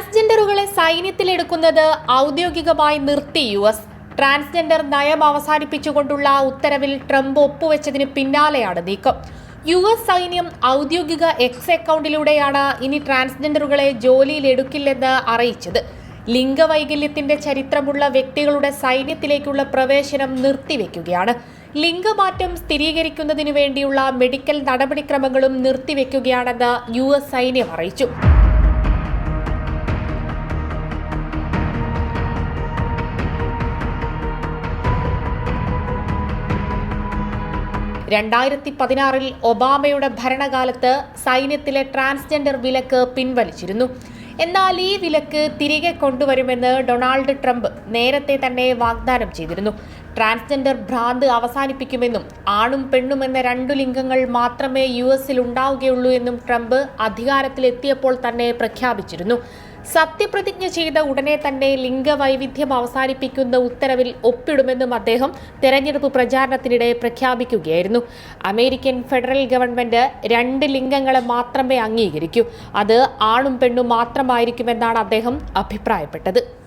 ട്രാൻസ്ജെൻഡറുകളെ സൈന്യത്തിലെടുക്കുന്നത് ഔദ്യോഗികമായി നിർത്തി U S. Transgender നയം അവസാനിപ്പിച്ചുകൊണ്ടുള്ള ഉത്തരവിൽ ട്രംപ് ഒപ്പുവെച്ചതിന് പിന്നാലെയാണ് നീക്കം. യു എസ് സൈന്യം ഔദ്യോഗിക എക്സ് അക്കൗണ്ടിലൂടെയാണ് ഇനി ട്രാൻസ്ജെൻഡറുകളെ ജോലിയിലെടുക്കില്ലെന്ന് അറിയിച്ചത്. ലിംഗവൈകല്യത്തിന്റെ ചരിത്രമുള്ള വ്യക്തികളുടെ സൈന്യത്തിലേക്കുള്ള പ്രവേശനം നിർത്തിവെക്കുകയാണ്. ലിംഗമാറ്റം സ്ഥിരീകരിക്കുന്നതിനു വേണ്ടിയുള്ള മെഡിക്കൽ നടപടിക്രമങ്ങളും നിർത്തിവെക്കുകയാണെന്ന് യു എസ് സൈന്യം അറിയിച്ചു. രണ്ടായിരത്തി പതിനാറിൽ ഒബാമയുടെ ഭരണകാലത്ത് സൈന്യത്തിലെ ട്രാൻസ്ജെൻഡർ വിലക്ക് പിൻവലിച്ചിരുന്നു. എന്നാൽ ഈ വിലക്ക് തിരികെ കൊണ്ടുവരുമെന്ന് ഡൊണാൾഡ് ട്രംപ് നേരത്തെ തന്നെ വാഗ്ദാനം ചെയ്തിരുന്നു. ട്രാൻസ്ജെൻഡർ ഭ്രാന്ത് അവസാനിപ്പിക്കുമെന്നും ആണും പെണ്ണും എന്ന രണ്ടു ലിംഗങ്ങൾ മാത്രമേ യു എസിൽ ഉണ്ടാവുകയുള്ളൂ എന്നും ട്രംപ് അധികാരത്തിലെത്തിയപ്പോൾ തന്നെ പ്രഖ്യാപിച്ചിരുന്നു. സത്യപ്രതിജ്ഞ ചെയ്ത ഉടനെ തന്നെ ലിംഗവൈവിധ്യം അവസാനിപ്പിക്കുന്ന ഉത്തരവിൽ ഒപ്പിടുമെന്നും അദ്ദേഹം തെരഞ്ഞെടുപ്പ് പ്രചാരണത്തിനിടെ പ്രഖ്യാപിക്കുകയായിരുന്നു. അമേരിക്കൻ ഫെഡറൽ ഗവൺമെന്റ് രണ്ട് ലിംഗങ്ങളെ മാത്രമേ അംഗീകരിക്കൂ. അത് ആണും പെണ്ണും മാത്രമായിരിക്കുമെന്നാണ് അദ്ദേഹം അഭിപ്രായപ്പെട്ടത്.